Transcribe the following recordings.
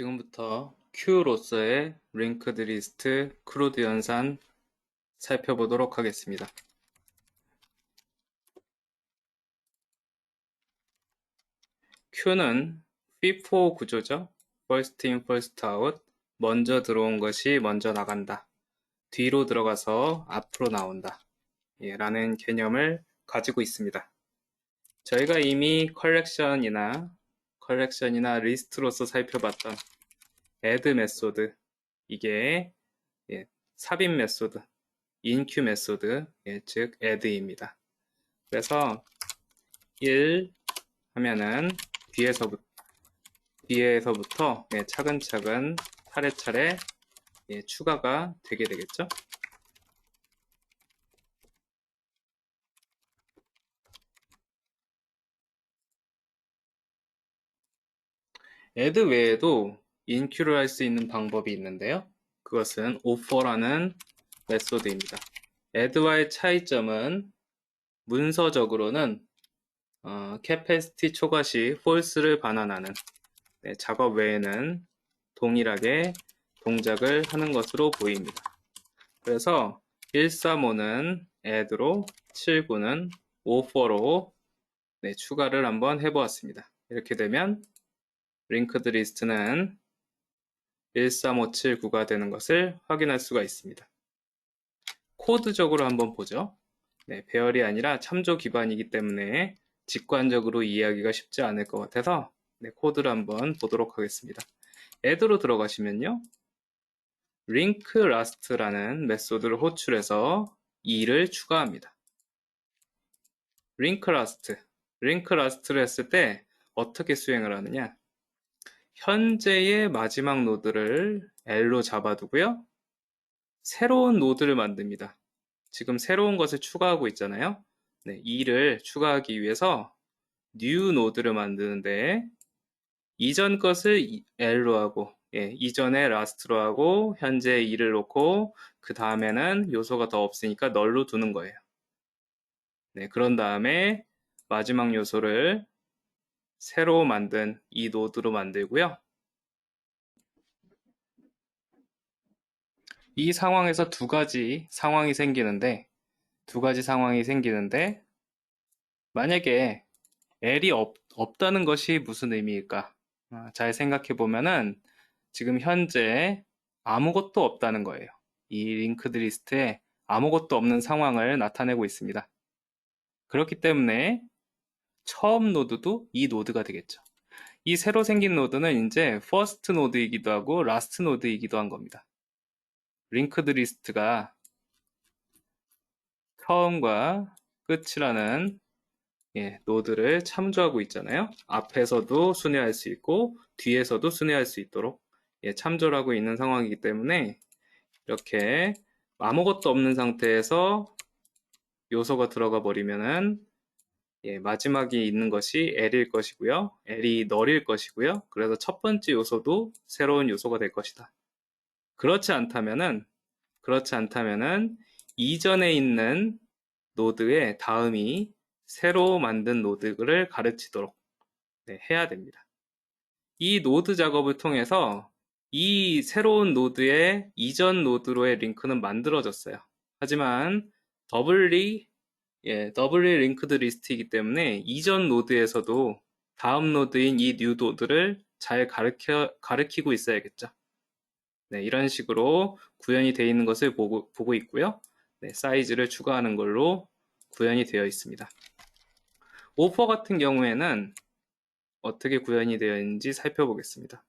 지금부터 Q로서의 링크드 리스트 크루드 연산 살펴보도록 하겠습니다. Q는 FIFO 구조죠. First in, first out. 먼저 들어온 것이 먼저 나간다. 뒤로 들어가서 앞으로 나온다. 예, 라는 개념을 가지고 있습니다. 저희가 이미 컬렉션이나 컬렉션이나 리스트로서 살펴봤던 add 메소드 이게 예, 삽입 메소드 인큐 메소드 예, 즉 add입니다. 그래서 1 하면은 뒤에서부터 뒤에서부터 예, 차근차근 차례차례 예, 추가가 되게 되겠죠. add 외에도 인큐를 할 수 있는 방법이 있는데요. 그것은 offer라는 메소드입니다. add와의 차이점은 문서적으로는 어, capacity 초과 시 false를 반환하는 네, 작업 외에는 동일하게 동작을 하는 것으로 보입니다. 그래서 135는 add로 79는 offer로 네, 추가를 한번 해보았습니다. 이렇게 되면 링크드 리스트는 13579가 되는 것을 확인할 수가 있습니다. 코드적으로 한번 보죠. 네, 배열이 아니라 참조 기반이기 때문에 직관적으로 이해하기가 쉽지 않을 것 같아서 네, 코드를 한번 보도록 하겠습니다. add로 들어가시면요. link last라는 메소드를 호출해서 2를 추가합니다. link last, link last를 했을 때 어떻게 수행을 하느냐? 현재의 마지막 노드를 L로 잡아두고요. 새로운 노드를 만듭니다. 지금 새로운 것을 추가하고 있잖아요. 네, 2를 추가하기 위해서 new 노드를 만드는데 이전 것을 L로 하고 예, 이전에 last로 하고 현재 2를 놓고 그 다음에는 요소가 더 없으니까 널로 두는 거예요. 네, 그런 다음에 마지막 요소를 새로 만든 이 노드로 만들고요. 이 상황에서 두 가지 상황이 생기는데 두 가지 상황이 생기는데 만약에 L이 없, 없다는 것이 무슨 의미일까? 아, 잘 생각해 보면은 지금 현재 아무것도 없다는 거예요. 이 링크드 리스트에 아무것도 없는 상황을 나타내고 있습니다. 그렇기 때문에 처음 노드도 이 노드가 되겠죠. 이 새로 생긴 노드는 이제 first 노드이기도 하고 last 노드이기도 한 겁니다. linked 리스트가 처음과 끝이라는 예, 노드를 참조하고 있잖아요. 앞에서도 순회할 수 있고 뒤에서도 순회할 수 있도록 예, 참조를 하고 있는 상황이기 때문에 이렇게 아무것도 없는 상태에서 요소가 들어가 버리면은 예, 마지막에 있는 것이 L일 것이고요. L이 널일 것이고요. 그래서 첫 번째 요소도 새로운 요소가 될 것이다. 그렇지 않다면은 그렇지 않다면은 이전에 있는 노드의 다음이 새로 만든 노드를 가르치도록 네, 해야 됩니다. 이 노드 작업을 통해서 이 새로운 노드의 이전 노드로의 링크는 만들어졌어요. 하지만 더블리 예, 더블리 링크드 리스트이기 때문에 이전 노드에서도 다음 노드인 이 뉴 노드를 잘 가르쳐, 가르키고 있어야겠죠. 네, 이런 식으로 구현이 되어 있는 것을 보고, 보고 있고요. 네, 사이즈를 추가하는 걸로 구현이 되어 있습니다. 오퍼 같은 경우에는 어떻게 구현이 되어 있는지 살펴보겠습니다.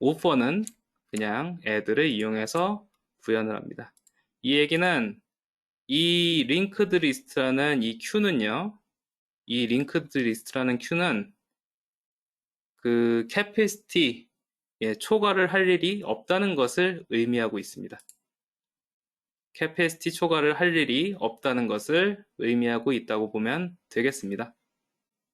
오퍼는 그냥 애들을 이용해서 구현을 합니다. 이 얘기는 이 링크드 리스트라는 이 큐는요, 이 링크드 리스트라는 큐는 그 캐피시티 예, 초과를 할 일이 없다는 것을 의미하고 있습니다. 캐피시티 초과를 할 일이 없다는 것을 의미하고 있다고 보면 되겠습니다.